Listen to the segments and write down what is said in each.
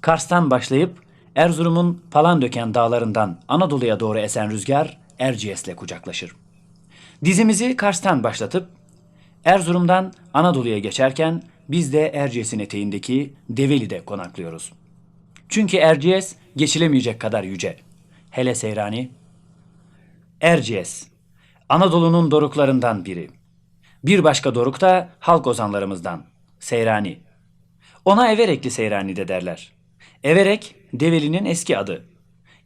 Kars'tan başlayıp Erzurum'un Palandöken dağlarından Anadolu'ya doğru esen rüzgar Erciyes'le kucaklaşır. Dizimizi Kars'tan başlatıp Erzurum'dan Anadolu'ya geçerken biz de Erciyes'in eteğindeki Develi'de konaklıyoruz. Çünkü Erciyes geçilemeyecek kadar yüce. Hele Seyrani. Erciyes, Anadolu'nun doruklarından biri. Bir başka doruk da halk ozanlarımızdan, Seyrani. Ona Everekli Seyrani de derler. Everek, Develi'nin eski adı.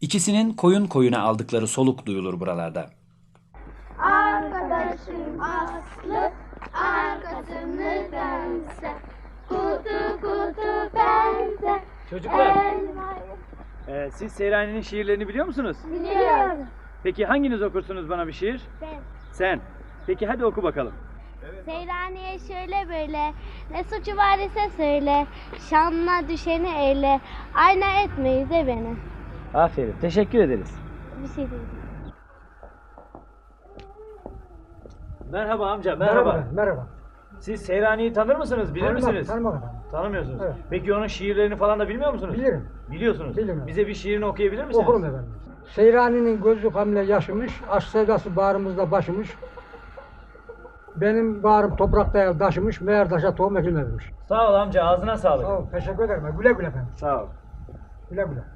İkisinin koyun koyuna aldıkları soluk duyulur buralarda. Arkadaşım Aslı arkasını dönse Kutu kutu pense Çocuklar, elmayı e, siz Seyrani'nin şiirlerini biliyor musunuz? biliyorum Peki hanginiz okursunuz bana bir şiir? ben. Sen. Peki hadi oku bakalım. Seyraniye şöyle böyle ne suçu var ise söyle Şanına düşeni eyle Ayna etmeyiz de beni Aferin, teşekkür ederiz. Bir şey değil Merhaba amca, merhaba. Merhaba. Siz Seyrani'yi tanır mısınız, bilir Tanımam, misiniz? Tanımam efendim. Tanımıyorsunuz. Evet. Peki onun şiirlerini falan da bilmiyor musunuz? Bilirim. Biliyorsunuz. Bilirim. Bize bir şiirini okuyabilir misiniz? Okurum efendim. Seyrani'nin gözü hamle yaşımış, aşk sevdası bağrımızda başımış. Benim bağrım toprakta taşımış, meğer taşa tohum ekilmezmiş. Sağ ol amca, ağzına sağlık. Sağ ol, teşekkür ederim. Güle güle efendim. Sağ ol. Güle güle.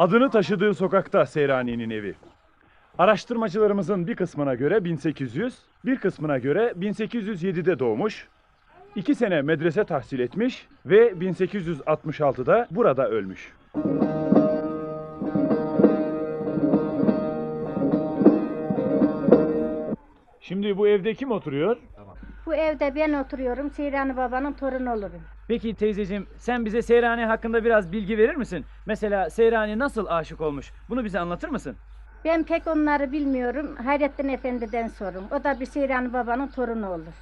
Adını taşıdığı sokakta Seyrani'nin evi. Araştırmacılarımızın bir kısmına göre 1800, bir kısmına göre 1807'de doğmuş, iki sene medrese tahsil etmiş ve 1866'da burada ölmüş. Şimdi bu evde kim oturuyor? Bu evde ben oturuyorum. Seyrani babanın torunu olurum. Peki teyzeciğim sen bize Seyrani hakkında biraz bilgi verir misin? Mesela Seyrani nasıl aşık olmuş? Bunu bize anlatır mısın? Ben pek onları bilmiyorum. Hayrettin Efendi'den sorun. O da bir Seyrani babanın torunu olur.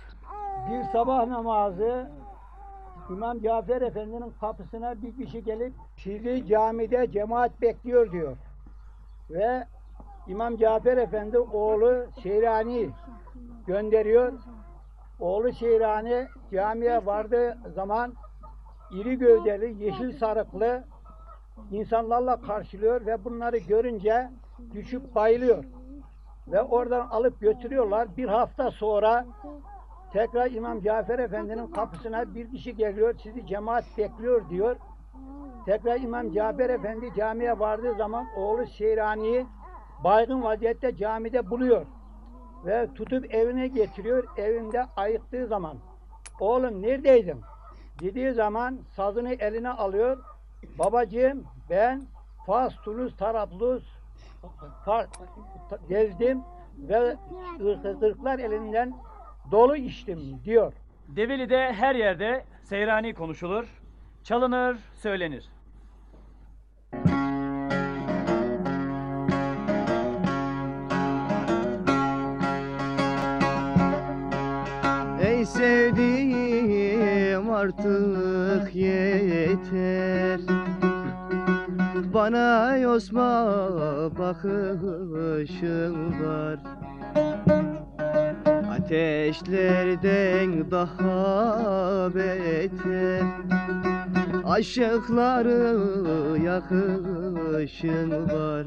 Bir sabah namazı İmam Cafer Efendi'nin kapısına bir kişi gelip sizi camide cemaat bekliyor diyor. Ve İmam Cafer Efendi oğlu Seyrani gönderiyor. Oğlu Seyrani camiye vardığı zaman iri gövdeli, yeşil sarıklı insanlarla karşılıyor ve bunları görünce düşüp bayılıyor. Ve oradan alıp götürüyorlar. Bir hafta sonra Tekrar İmam Cafer Efendi'nin kapısına bir kişi geliyor, sizi cemaat bekliyor diyor. Tekrar İmam Cafer Efendi camiye vardığı zaman oğlu Seyrani'yi baygın vaziyette camide buluyor. Ve tutup evine getiriyor, evinde ayıktığı zaman. Oğlum neredeydin? Dediği zaman sazını eline alıyor. Babacığım ben Fas, Tunus, Tarablus gezdim ve ırk- ırklar elinden dolu içtim diyor. Develi'de her yerde Seyrani konuşulur, çalınır, söylenir. Sevdiğim artık yeter. Bana yosma bakışın var. Ateşlerden daha beter. Aşıkları yakışın var.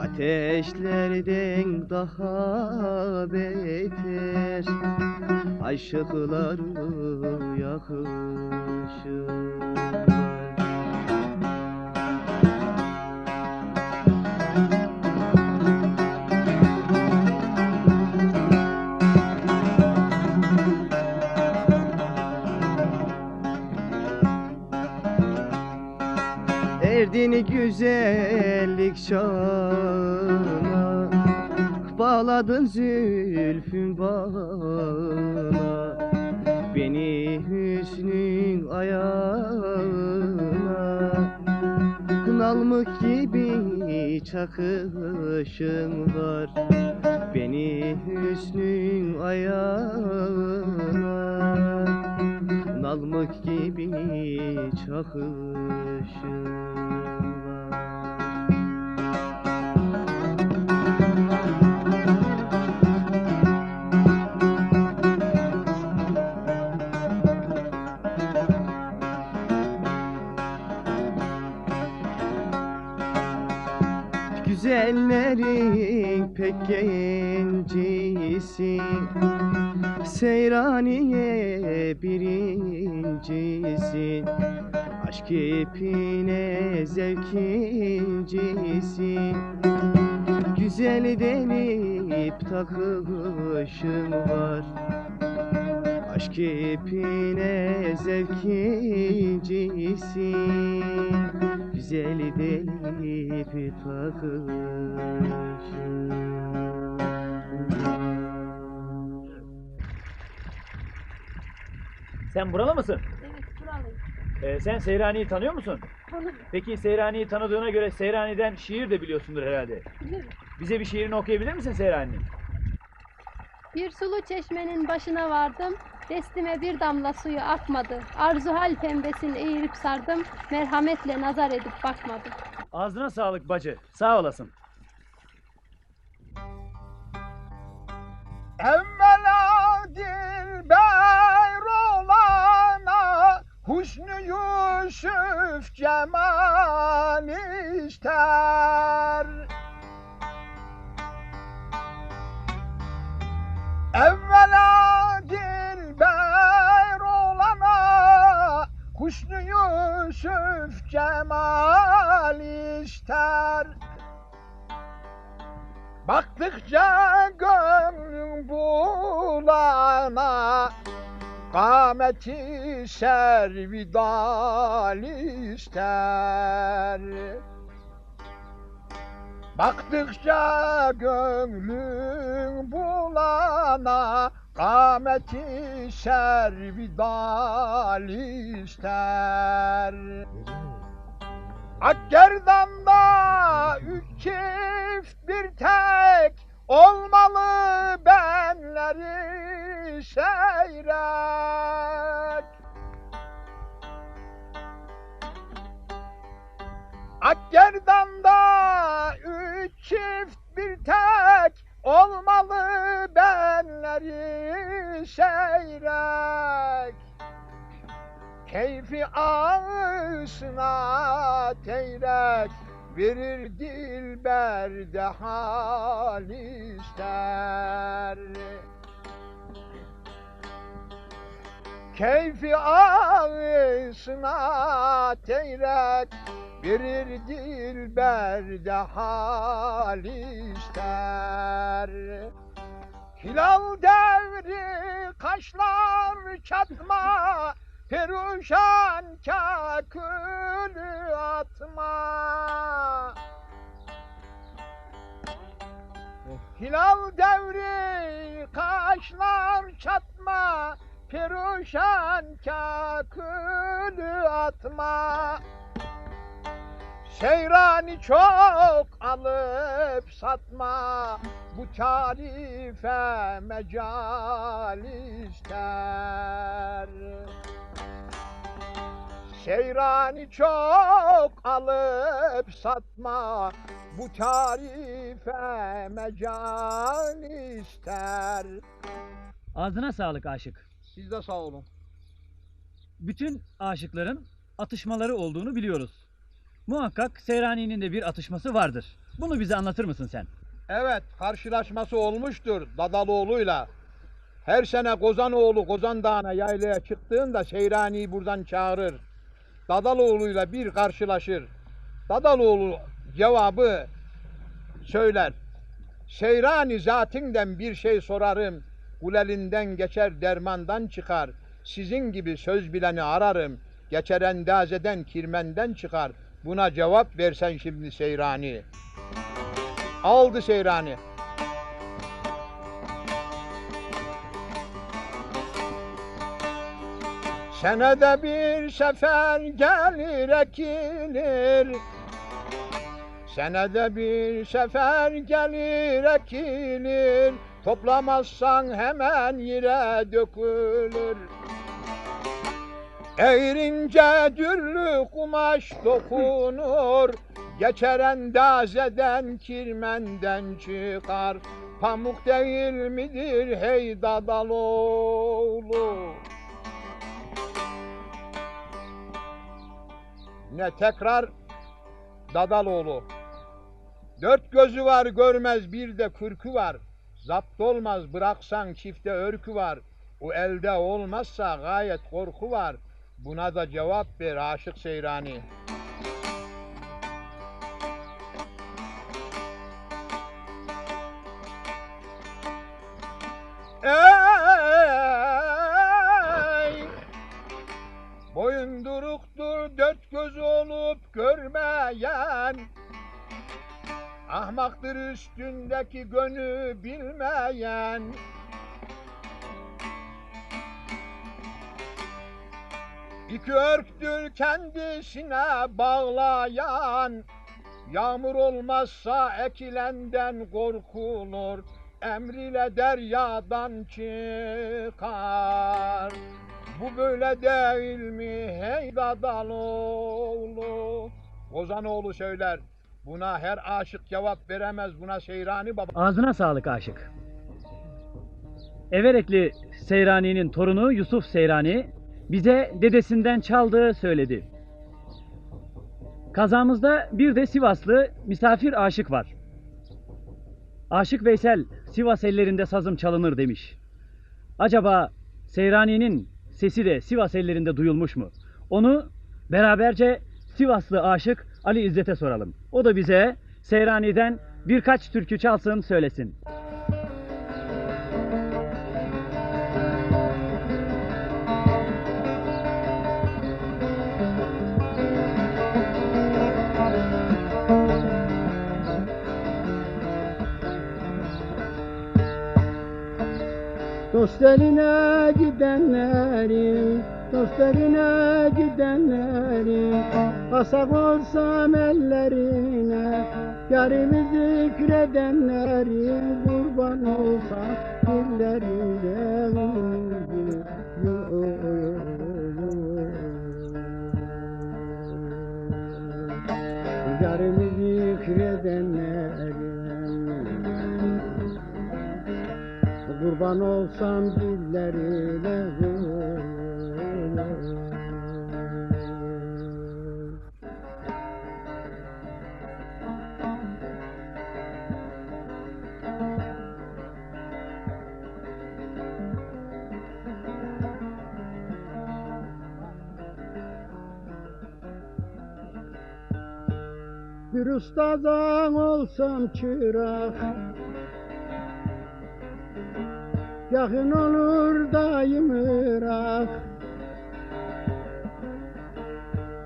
Ateşlerden daha beter Aşıkları yakışın var Verdin güzellik şana Bağladın zülfün bana Beni hüsnün ayağına. Nalmık gibi çakışın var. Beni hüsnün ayağına. Nalmık gibi çakışın var Güzellerin pek gencisi Seyraniye birincisi. Aşk ipine zevkincisi Güzel denip takışın var. Aşk ipine zevkincisi Güzel delip takışın Sen buralı mısın? Evet buralıyım. Ee, sen Seyrani'yi tanıyor musun? Peki Seyrani'yi tanıdığına göre Seyrani'den şiir de biliyorsundur herhalde. Bilirim. Bize bir şiirini okuyabilir misin Seyrani'nin? Bir sulu çeşmenin başına vardım. Destime bir damla suyu akmadı. Arzuhal pembesini eğirip sardım. Merhametle nazar edip bakmadım. Ağzına sağlık bacı. Sağ olasın. Evvela dilber olana Hüsnü Yusuf cemal ister Evvela Hüsnü Yusuf cemal ister Baktıkça gönlüm bulana Kâmeti servidal ister. Baktıkça gönlüm bulana Kâmeti servidal ister Akgerdan'da üç çift bir tek olmalı benleri seyrek. Akgerdan'da üç çift bir tek olmalı benleri seyrek. Keyfi ağısına teyrek Verir dilber de hal ister Keyfi ağısına teyrek Verir dilber de hal ister Hilal devri kaşlar çatma Peruşan kakülü atma. Hilal devri kaşlar çatma Peruşan kakülü atma Seyrani çok alıp satma Bu tarife mecal ister Seyrani çok alıp satma Bu tarife mecal ister Ağzına sağlık aşık. Siz de sağ olun. Bütün aşıkların atışmaları olduğunu biliyoruz. Muhakkak Seyrani'nin de bir atışması vardır. Bunu bize anlatır mısın sen? Evet, karşılaşması olmuştur Dadaloğlu'yla. Her sene Kozanoğlu Kozan Dağı'na yaylaya çıktığında Seyrani'yi buradan çağırır. Dadaloğlu'yla bir karşılaşır. Dadaloğlu cevabı söyler. Seyrani zatinden bir şey sorarım. Kulelinden geçer dermandan çıkar. Sizin gibi söz bileni ararım. Geçer endazeden kirmenden çıkar. Buna cevap versen şimdi Seyrani. Aldı Seyrani. Senede bir sefer gelir ekilir. Senede bir sefer gelir ekilir. Toplamazsan hemen yere dökülür. Eğrince dürlü kumaş dokunur. Geçer endazeden kirmenden çıkar. Pamuk değil midir hey dadaloğlu? Ne tekrar Dadaloğlu. Dört gözü var görmez bir de kürkü var. Zapt olmaz bıraksan çifte örkü var. O elde olmazsa gayet korku var. Buna da cevap ver Aşık Seyrani. Ey! Boyunduruktur dört göz olup görmeyen Ahmaktır üstündeki gönü bilmeyen İki örktür kendisine bağlayan Yağmur olmazsa ekilenden korkulur Emriyle deryadan çıkar. Bu böyle değil mi hey Dadaloğlu Ozanoğlu söyler Buna her aşık cevap veremez buna Seyrani baba. Ağzına sağlık aşık. Everekli Seyrani'nin torunu Yusuf Seyrani bize dedesinden çaldığı söyledi. Kazamızda bir de Sivaslı misafir aşık var. Aşık Veysel Sivas ellerinde sazım çalınır demiş. Acaba Seyrani'nin sesi de Sivas ellerinde duyulmuş mu? Onu beraberce Sivaslı aşık Ali İzzet'e soralım. O da bize Seyrani'den birkaç türkü çalsın söylesin. Dost eline gidenlerin, dost eline gidenlerin Asak olsam ellerine, yarimi zikredenlerin Kurban olsam dillerine. Yarimi zikredenlerin Kurban olsam dillerine Bir ustadan olsam çırak Yakın olur daim Irak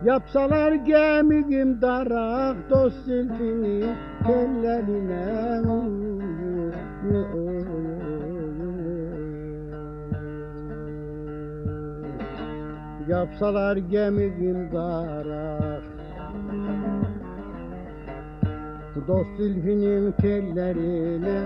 Yapsalar gemim darak Dost zülfini tellerine Yapsalar gemim darak. Dost zülfinin tellerine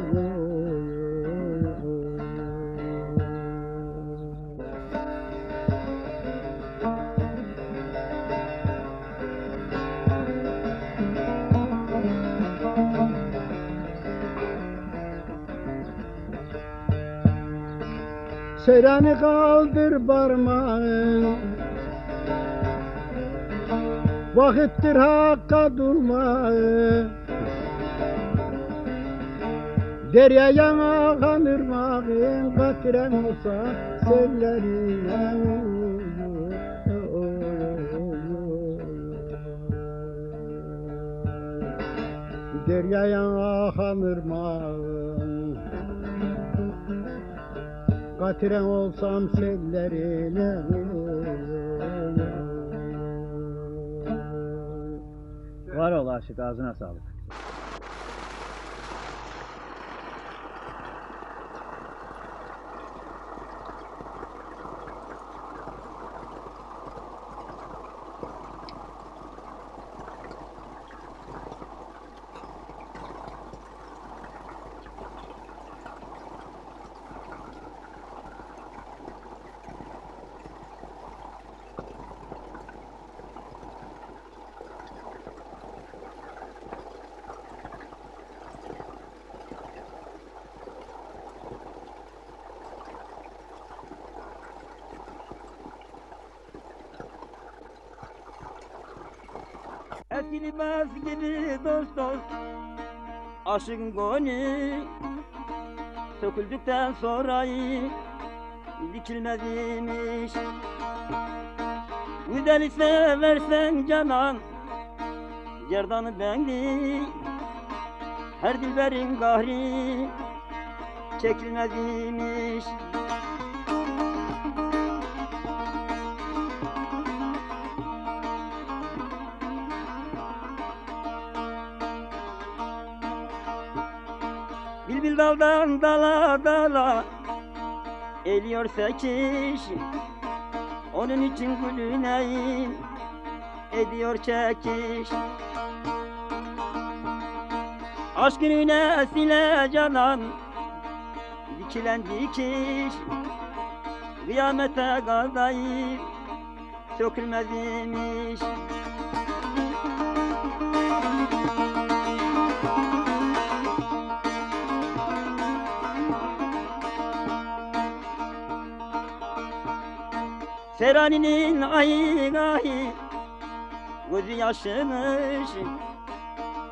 Seyrani kaldır parmağın Vakittir hakka durmayın Deryaya akan ırmağın Katiren olsa sellerine Deryaya akan ırmağın Katiren olsam sellerine Var ol aşık ağzına sağlık. Eskilmez gibi dost dost Aşkın gönlü Söküldükten sonra Dikilmez imiş Güzeli seversen canan Gerdanı bendi Her dilberin gahri Çekilmez daldan dala dala. Eliyor sekiş Onun için gülüneyim. Ediyor çekiş. Aşkın ünesine canan. Dikilen dikiş. Kıyamete kadar Sökülmez imiş Serani'nin ay ay Gözü yaşımış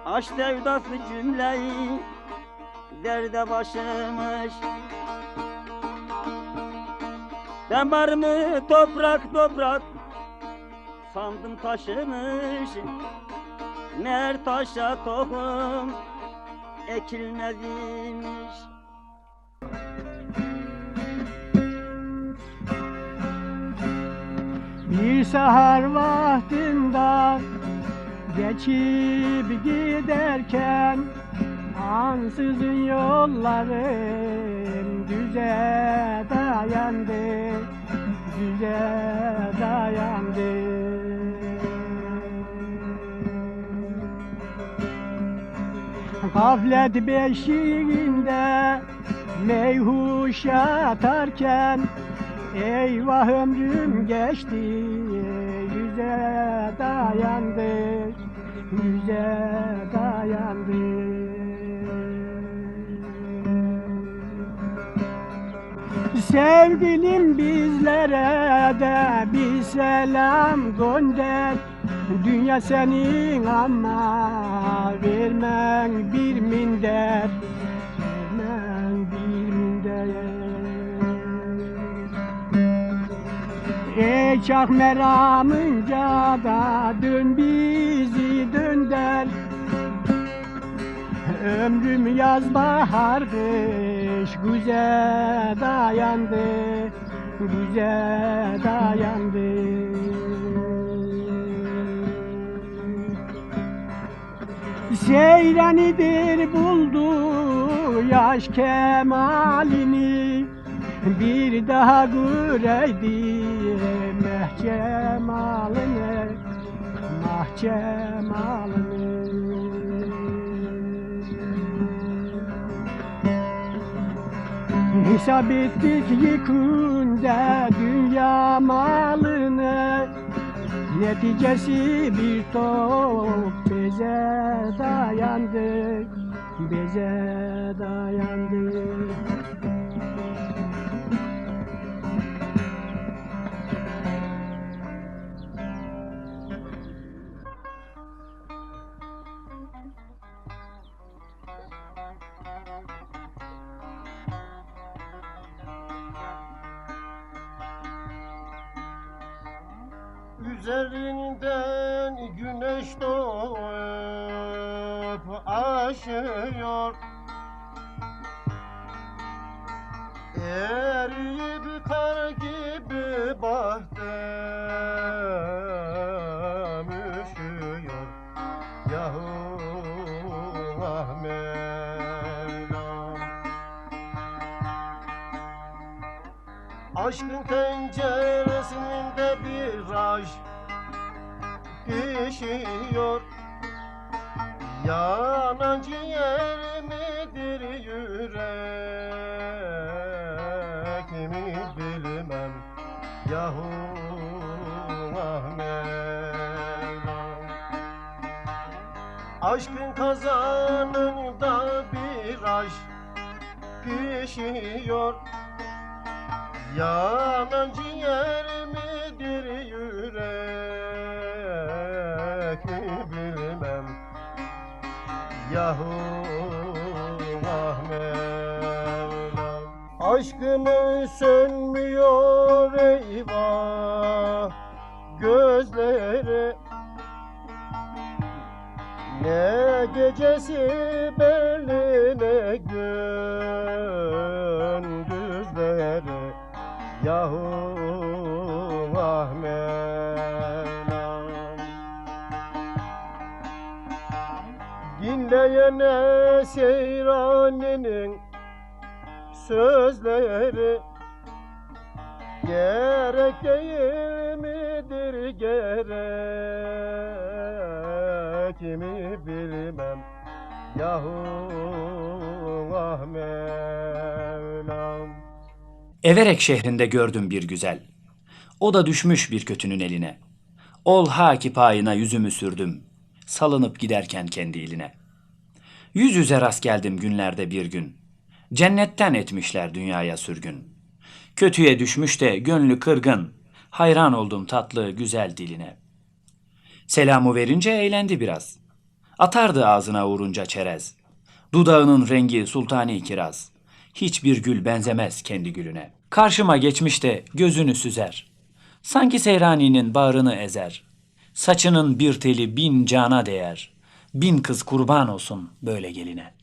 Aşk sevdası cümleyi Derde başımış Ben barımı toprak toprak Sandım taşımış Mer taşa tohum Ekilmez Bir seher vaktinde geçip giderken ansızın yollarım düze dayandı, düze dayandı. Gaflet beşiğinde meyhuş yatarken Eyvah ömrüm geçti yüze dayandı yüze dayandı. Sevgilim bizlere de bir selam gönder Dünya senin ama vermen bir minder Ey çak meramınca da dön bizi dönder Ömrüm yaz bahar kış güze dayandı Güze dayandı. Seyrenidir buldu yaş kemalini bir daha göreydi mehcemalını mahcemalını Hesap ettik yıkında dünya malını Neticesi bir top beze dayandı Beze dayandı üzerinden güneş doğup aşıyor. Eriyip kar gibi bahtım üşüyor. Aşkın penceresinden bir aşk pişiyor. Yanan ciğer midir yüreğimi bilmem. Yahu ah Mevlam Aşkın kazanında bir aşk pişiyor. Yanan ciğer Yahu ah Mevlam Aşkımı sönmüyor eyvah. Gözleri. Ne gecesi belli Dinleyene seyraninin sözleri Gerek değil midir gerek mi bilmem Yahu ah Mevlam Everek şehrinde gördüm bir güzel. O da düşmüş bir kötünün eline. Ol ha ki payına yüzümü sürdüm. Salınıp giderken kendi iline. Yüz yüze rast geldim günlerde bir gün. Cennetten etmişler dünyaya sürgün. Kötüye düşmüş de gönlü kırgın. Hayran oldum tatlı güzel diline. Selamı verince eğlendi biraz. Atardı ağzına vurunca çerez. Dudağının rengi sultani kiraz. Hiçbir gül benzemez kendi gülüne. Karşıma geçmiş de gözünü süzer. Sanki Seyrani'nin bağrını ezer. Saçının bir teli bin cana değer. Bin kız kurban olsun böyle geline.